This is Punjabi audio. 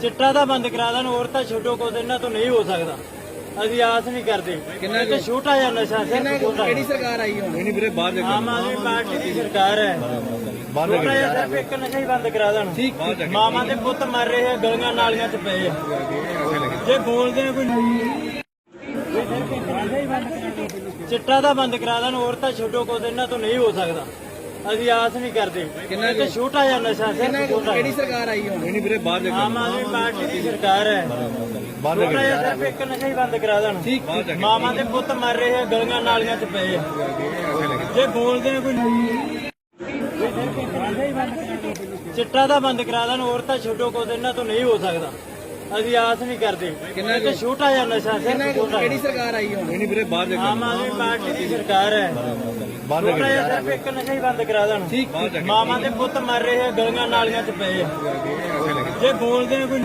ਚਿੱਟਾ ਤਾਂ ਬੰਦ ਕਰਾ ਦੇਣ ਹੋਰ ਤਾਂ ਛੋਟੋ ਕੋ ਇਹਨਾਂ ਤੋਂ ਨਹੀਂ ਹੋ ਸਕਦਾ। ਅਸੀਂ ਆਸ ਨਹੀਂ ਕਰਦੇ। ਕਿੰਨਾ ਤਾਂ ਛੋਟਾ ਜਿਹਾ ਨਸ਼ਾ ਸਿਰਫ ਛੋਟਾ। ਕਿਹੜੀ ਸਰਕਾਰ ਆਈ ਹੁਣ? ਨਹੀਂ ਵੀਰੇ ਬਾਹਰ ਜਾ ਆਮ ਆਦਮੀ ਪਾਰਟੀ ਦੀ ਸਰਕਾਰ ਹੈ। ਬਾਹਰ ਜਿਹਾ ਸਿਰਫ ਇੱਕ ਨਸ਼ਾ ਹੀ ਬੰਦ ਕਰਾ ਦੇਣ। ਠੀਕ ਮਾਵਾਂ ਦੇ ਪੁੱਤ ਮਰ ਰਹੇ ਆ ਗਲੀਆਂ ਨਾਲੀਆਂ 'ਚ ਪਏ ਆ। ਜੇ ਬੋਲਦੇ ਆ ਕੋਈ ਚਿੱਟਾ ਤਾਂ ਬੰਦ ਕਰਾ ਦੇਣ ਹੋਰ ਤਾਂ ਛੋਟੋ ਕੋ ਇਹਨਾਂ ਤੋਂ ਨਹੀਂ ਹੋ ਸਕਦਾ। ਅਸੀਂ ਆਸ ਨਹੀਂ ਕਰਦੇ। ਕਿੰਨਾ ਤਾਂ ਛੋਟਾ ਜਿਹਾ ਨਸ਼ਾ ਕਿੰਨਾ ਸਿਰਫ ਛੋਟਾ ਕਿਹੜੀ ਸਰਕਾਰ ਆਈ ਹੁਣ? ਨਹੀਂ ਵੀਰੇ ਬਾਹਰ ਜਾ ਆਮ ਆਦਮੀ ਪਾਰਟੀ ਦੀ ਸਰਕਾਰ ਹੈ। ਬਾਹਰ ਜਿਹਾ ਸਿਰਫ ਇੱਕ ਨਸ਼ਾ ਹੀ ਬੰਦ ਕਰਾ ਦੇਣ। ਠੀਕ ਮਾਵਾਂ ਦੇ ਪੁੱਤ ਮਰ ਰਹੇ ਆ ਗਲੀਆਂ ਨਾਲੀਆਂ 'ਚ ਪਏ ਆ। ਜੇ ਬੋਲਦੇ ਆ ਕੋਈ ਚਿੱਟਾ ਤਾਂ ਬੰਦ ਕਰਾ ਦੇਣ ਹੋਰ ਤਾਂ ਛੋਟੋ ਕੋ ਇਹਨਾਂ ਤੋਂ ਨਹੀਂ ਹੋ ਸਕਦਾ। ਅਸੀਂ ਆਸ ਨਹੀਂ ਕਰਦੇ। ਕਿੰਨਾ ਇਹ ਤਾਂ ਛੋਟਾ ਜਿਹਾ ਨਸ਼ਾ ਛੋਟਾ। ਕਿਹੜੀ ਸਰਕਾਰ ਆਈ ਹੁਣ? ਨਹੀਂ ਵੀਰੇ ਬਾਹਰ ਜਾ ਆਮ ਆਦਮੀ ਪਾਰਟੀ ਦੀ ਸਰਕਾਰ ਹੈ। ਬਾਹਰ ਛੋਟਾ ਜਿਹਾ ਸਿਰਫ ਇੱਕ ਨਸ਼ਾ ਹੀ ਬੰਦ ਕਰਾ ਦੇਣ। ਠੀਕ ਮਾਵਾਂ ਦੇ ਪੁੱਤ ਮਰ ਰਹੇ ਆ ਗਲੀਆਂ ਨਾਲੀਆਂ 'ਚ ਪਏ ਆ। ਜੇ ਬੋਲਦੇ ਕੋਈ